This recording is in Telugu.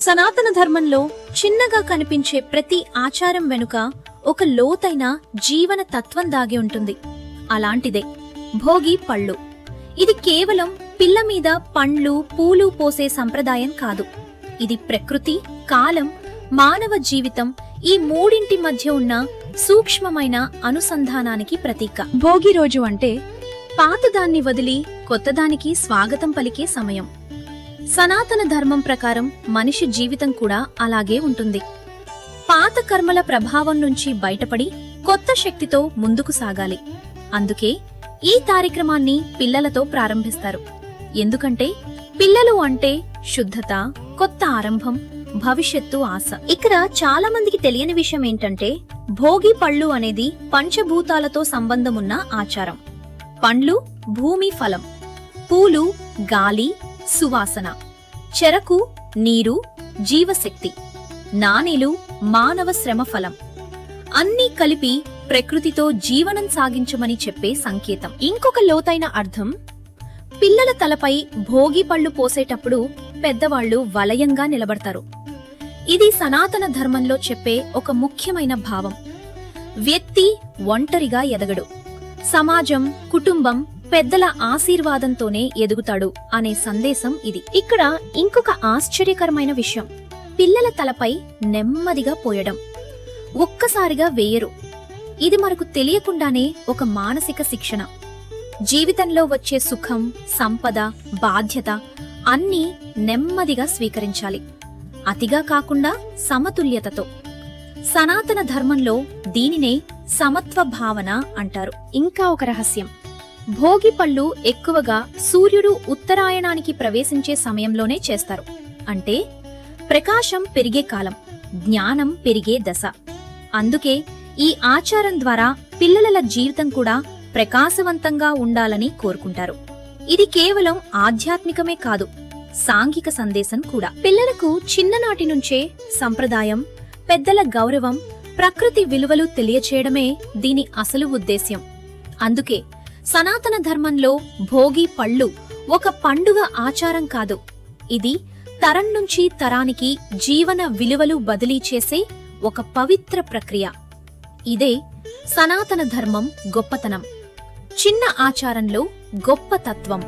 సనాతన ధర్మంలో చిన్నగా కనిపించే ప్రతి ఆచారం వెనుక ఒక లోతైన జీవన తత్వం దాగి ఉంటుంది. అలాంటిదే భోగి పళ్ళు. ఇది కేవలం పిల్ల మీద పండ్లు పూలు పోసే సంప్రదాయం కాదు. ఇది ప్రకృతి కాలం మానవ జీవితం ఈ మూడింటి మధ్య ఉన్న సూక్ష్మమైన అనుసంధానానికి ప్రతీక. భోగి రోజు అంటే పాతదాన్ని వదిలి కొత్తదానికి స్వాగతం పలికే సమయం. సనాతన ధర్మం ప్రకారం మనిషి జీవితం కూడా అలాగే ఉంటుంది. పాత కర్మల ప్రభావం నుంచి బయటపడి కొత్త శక్తితో ముందుకు సాగాలి. అందుకే ఈ కార్యక్రమాన్ని పిల్లలతో ప్రారంభిస్తారు. ఎందుకంటే పిల్లలు అంటే శుద్ధత కొత్త ఆరంభం భవిష్యత్తు ఆశ. ఇక్కడ చాలా మందికి తెలియని విషయం ఏంటంటే భోగి పళ్ళు అనేది పంచభూతాలతో సంబంధమున్న ఆచారం. పండ్లు భూమి ఫలం. పూలు గాలి సువాసన. చెరకు నీరు జీవశక్తి. నాణేలు మానవ శ్రమ ఫలం అన్నీ కలిపి ప్రకృతితో జీవనం సాగించమని చెప్పే సంకేతం. ఇంకొక లోతైన అర్థం పిల్లల తలపై భోగి పళ్ళు పోసేటప్పుడు పెద్దవాళ్ళు వలయంగా నిలబడతారు. ఇది సనాతన ధర్మంలో చెప్పే ఒక ముఖ్యమైన భావం. వ్యక్తి ఒంటరిగా ఎదగడు. సమాజం కుటుంబం పెద్దల ఆశీర్వాదంతోనే ఎదుగుతాడు అనే సందేశం ఇది. ఇక్కడ ఇంకొక ఆశ్చర్యకరమైన విషయం. పిల్లల తలపై నెమ్మదిగా పోయడం. ఒక్కసారిగా వేయరు. ఇది మనకు తెలియకుండానే ఒక మానసిక శిక్షణ. జీవితంలో వచ్చే సుఖం సంపద బాధ్యత అన్నీ నెమ్మదిగా స్వీకరించాలి. అతిగా కాకుండా సమతుల్యతతో. సనాతన ధర్మంలో దీనినే సమత్వ భావన అంటారు. ఇంకా ఒక రహస్యం. భోగి పళ్ళు ఎక్కువగా సూర్యుడు ఉత్తరాయణానికి ప్రవేశించే సమయంలోనే చేస్తారు. అంటే ప్రకాశం పెరిగే కాలం జ్ఞానం పెరిగే దశ. అందుకే ఈ ఆచారం ద్వారా పిల్లల జీవితం కూడా ప్రకాశవంతంగా ఉండాలని కోరుకుంటారు. ఇది కేవలం ఆధ్యాత్మికమే కాదు సాంఘిక సందేశం కూడా. పిల్లలకు చిన్ననాటి నుంచే సంప్రదాయం పెద్దల గౌరవం ప్రకృతి విలువలు తెలియచేయడమే దీని అసలు ఉద్దేశ్యం. అందుకే సనాతన ధర్మంలో భోగి పళ్ళు ఒక పండుగ ఆచారం కాదు. ఇది తరం నుంచి తరానికి జీవన విలువలు బదిలీ చేసే ఒక పవిత్ర ప్రక్రియ. ఇదే సనాతన ధర్మం గొప్పతనం. చిన్న ఆచారంలో గొప్ప తత్వం.